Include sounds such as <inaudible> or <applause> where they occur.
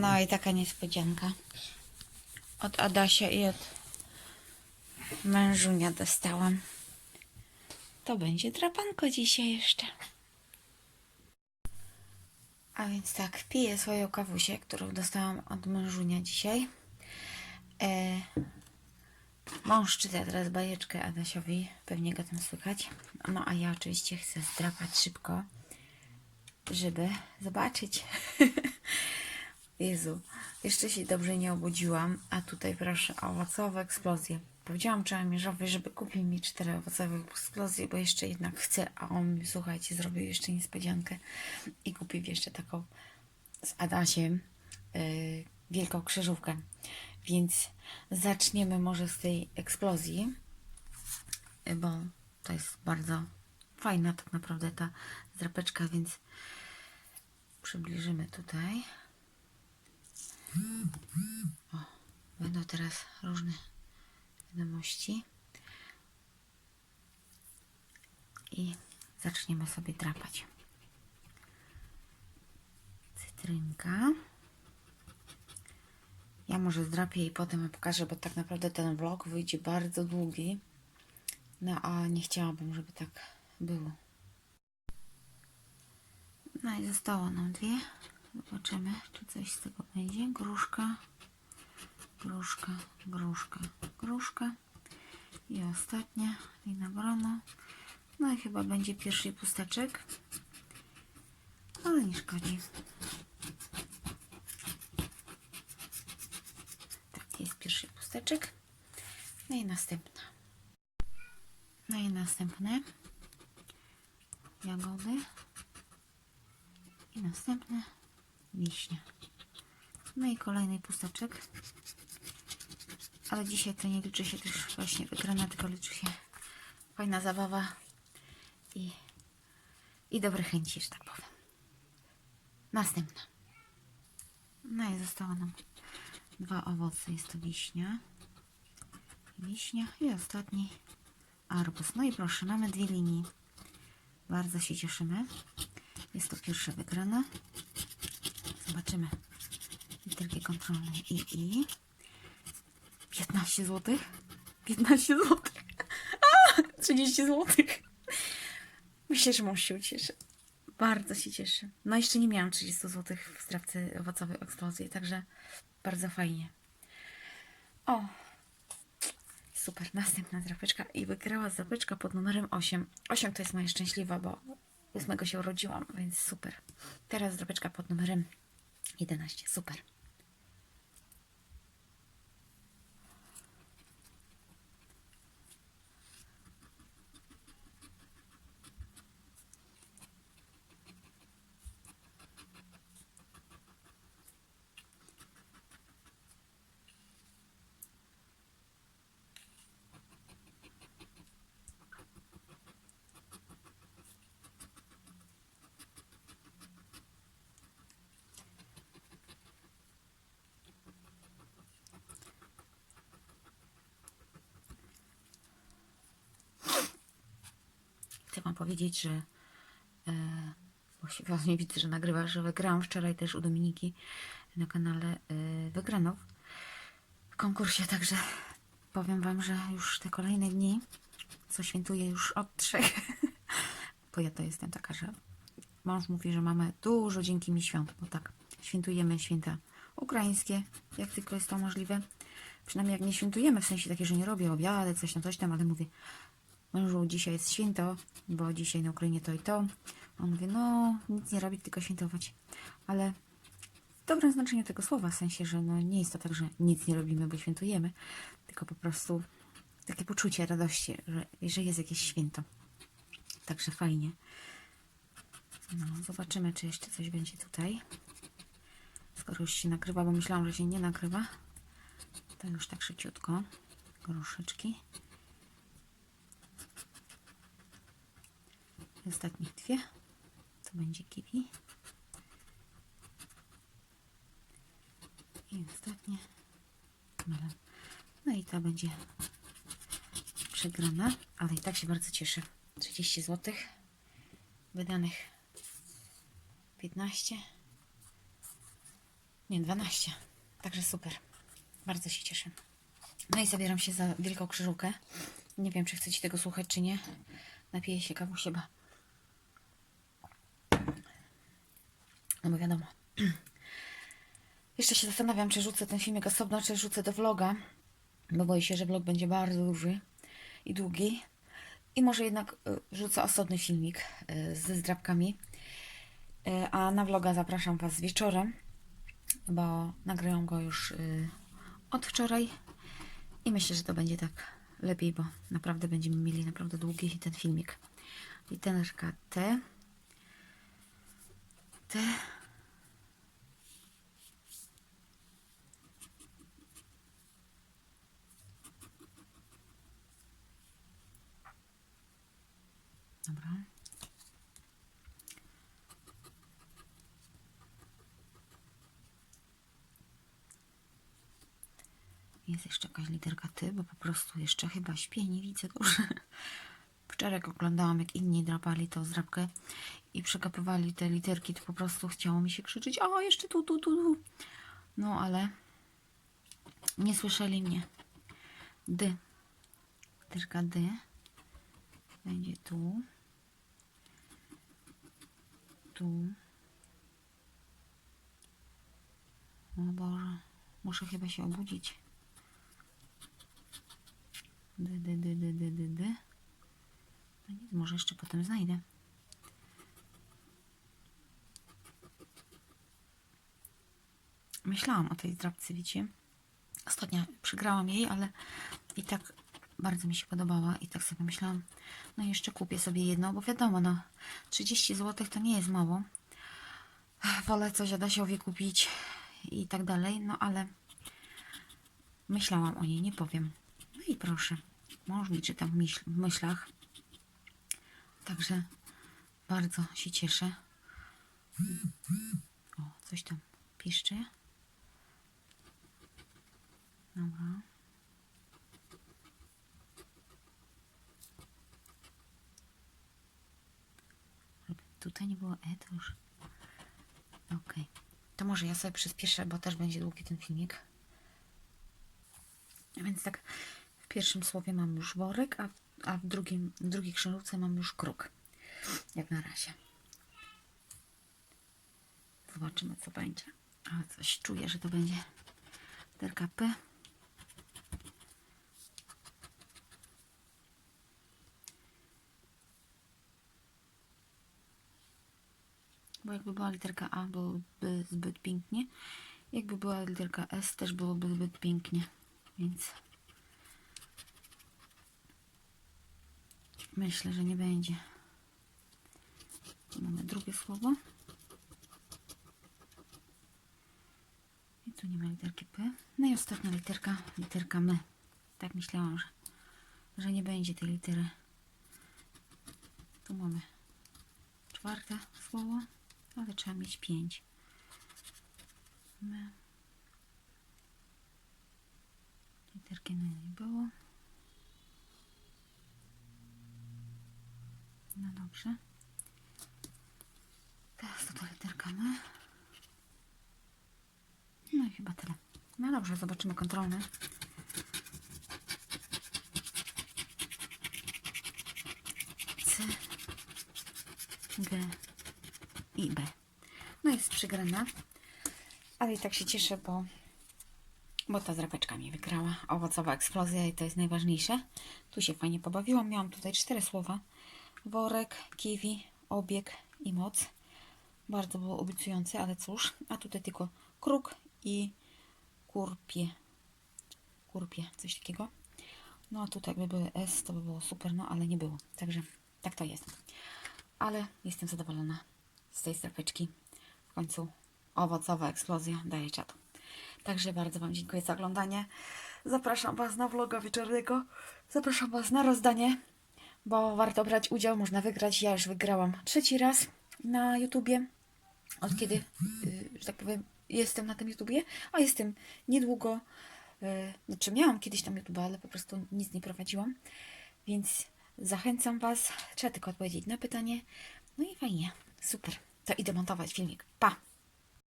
No i taka niespodzianka. Od Adasia i od mężunia dostałam. To będzie drapanko dzisiaj jeszcze. A więc tak, piję swoją kawusię, którą dostałam od mężunia dzisiaj. E, mąż czyta teraz bajeczkę Adasiowi, pewnie go tam słychać. No a ja oczywiście chcę zdrapać szybko, żeby zobaczyć. <laughs> Jezu, jeszcze się dobrze nie obudziłam, a tutaj proszę owocowe eksplozje. Powiedziałam Czarmierzowi, żeby kupił mi cztery owocowe eksplozje, bo jeszcze jednak chce, a on słuchajcie, zrobił jeszcze niespodziankę i kupił jeszcze taką z Adasiem yy, wielką krzyżówkę. Więc zaczniemy może z tej eksplozji, bo to jest bardzo fajna tak naprawdę ta zdrapeczka, więc przybliżymy tutaj. O, będą teraz różne wiadomości. I zaczniemy sobie drapać. Cytrynka. Ja może zdrapię i potem pokażę, bo tak naprawdę ten vlog wyjdzie bardzo długi. No a nie chciałabym, żeby tak było. No i zostało nam dwie. Zobaczymy, czy coś z tego będzie. Gruszka, gruszka, gruszka, gruszka. I ostatnia, lina grona. No i chyba będzie pierwszy pusteczek. Ale nie szkodzi. Tak, jest pierwszy pusteczek. No i następna. No i następne jagody. I następne wiśnie. No i kolejny pusteczek. Ale dzisiaj to nie liczy się też właśnie wygrana, tylko liczy się fajna zabawa i, i dobre chęci, że tak powiem. Następna. No i zostało nam dwa owoce. Jest to wiśnia. Wiśnia i ostatni arbuz. No i proszę, mamy dwie linie. Bardzo się cieszymy. Jest to pierwsza wygrana. Zobaczymy. Literki kontrolne i i. 15 zł. 15 zł. A, 30 zł. Myślę, że mąż się ucieszy. Bardzo się cieszy. No jeszcze nie miałam 30 zł w strawce owocowej eksplozji, także bardzo fajnie. O, super. Następna drapeczka i wygrała drapeczka pod numerem 8. 8 to jest moja szczęśliwa, bo 8 się urodziłam, więc super. Teraz drapeczka pod numerem 11. Super. Chcę Wam powiedzieć, że e, właśnie <laughs> widzę, że nagrywasz, że wygrałam wczoraj też u Dominiki na kanale e, Wygranów w konkursie, także powiem Wam, że już te kolejne dni, co świętuję już od trzech, <laughs> bo ja to jestem taka, że mąż mówi, że mamy dużo dzięki mi świąt, bo tak, świętujemy święta ukraińskie, jak tylko jest to możliwe. Przynajmniej jak nie świętujemy, w sensie takie, że nie robię obiady, coś tam, coś tam, ale mówię, mężu, dzisiaj jest święto, bo dzisiaj na Ukrainie to i to. On mówi, no, nic nie robić, tylko świętować. Ale w dobrym znaczeniu tego słowa, w sensie, że no, nie jest to tak, że nic nie robimy, bo świętujemy, tylko po prostu takie poczucie radości, że, że jest jakieś święto. Także fajnie. No, zobaczymy, czy jeszcze coś będzie tutaj. Skoro już się nakrywa, bo myślałam, że się nie nakrywa, to już tak szybciutko. Gruszeczki. I ostatnich dwie. To będzie kiwi. I ostatnie melon. No i ta będzie przegrana, ale i tak się bardzo cieszę. 30 zł. Wydanych 15. Nie, 12. Także super. Bardzo się cieszę. No i zabieram się za wielką krzyżówkę. Nie wiem, czy chcecie tego słuchać, czy nie. Napiję się kawusieba. No bo wiadomo. <clears throat> Jeszcze się zastanawiam, czy rzucę ten filmik osobno, czy rzucę do vloga. Bo boję się, że vlog będzie bardzo duży i długi. I może jednak y, rzucę osobny filmik y, ze zdrabkami. Y, A na vloga zapraszam Was wieczorem, bo nagrałam go już od wczoraj. I myślę, że to będzie tak lepiej, bo naprawdę będziemy mieli naprawdę długi ten filmik. Literka T. T. Dobra. Jest jeszcze jakaś literka T, bo po prostu jeszcze chyba śpię, nie widzę dobrze. Wczoraj oglądałam, jak inni drapali tą zdrabkę i przekapywali te literki, to po prostu chciało mi się krzyczeć, o, jeszcze tu, tu, tu, tu. No, ale nie słyszeli mnie. D. Literka D. Będzie tu. Tu. O Boże, muszę chyba się obudzić. D, D, D, D, D, D, D. No nic, może jeszcze potem znajdę. Myślałam o tej zdrabce, wiecie. Ostatnio przygrałam jej, ale i tak bardzo mi się podobała i tak sobie myślałam, no jeszcze kupię sobie jedną, bo wiadomo, no 30 zł to nie jest mało. Wolę coś Adasiowi kupić i tak dalej, no ale myślałam o niej, nie powiem. No i proszę, mąż mi czyta w myślach. Także bardzo się cieszę. O, coś tam piszczy. Dobra. Tutaj nie było E, to już. Okej. To może ja sobie przyspieszę, bo też będzie długi ten filmik. A Więc tak, w pierwszym słowie mam już worek, a, a w, drugim, w drugiej książce mam już kruk. Jak na razie. Zobaczymy, co będzie. Ale coś czuję, że to będzie literka P. Bo jakby była literka A, byłoby zbyt pięknie. Jakby była literka S, też byłoby zbyt pięknie. Więc myślę, że nie będzie. Tu mamy drugie słowo. I tu nie ma literki P. No i ostatnia literka, literka M. Tak myślałam, że, że nie będzie tej litery. Tu mamy czwarte słowo, ale trzeba mieć pięć. M. Literki na nie było. No dobrze. Teraz to ta literka M. No i chyba tyle. No dobrze, zobaczymy kontrolny. C, G i B. No jest przegrana. Ale i tak się cieszę, bo, bo ta zrapeczka mi wygrała. Owocowa eksplozja i to jest najważniejsze. Tu się fajnie pobawiłam. Miałam tutaj cztery słowa. Worek, kiwi, obieg i moc. Bardzo było obiecujące, ale cóż. A tutaj tylko kruk i kurpie. Kurpie, coś takiego. No a tutaj jakby były S, to by było super, no ale nie było. Także tak to jest. Ale jestem zadowolona z tej strapeczki. W końcu owocowa eksplozja daje czadu. Także bardzo Wam dziękuję za oglądanie. Zapraszam Was na vloga wieczornego. Zapraszam Was na rozdanie, bo warto brać udział, można wygrać. Ja już wygrałam trzeci raz na YouTubie. Od kiedy, y, że tak powiem, jestem na tym YouTubie, a jestem niedługo. y, Znaczy, miałam kiedyś tam YouTube, ale po prostu nic nie prowadziłam. Więc zachęcam Was. Trzeba tylko odpowiedzieć na pytanie. No i fajnie, super. To idę montować filmik. Pa!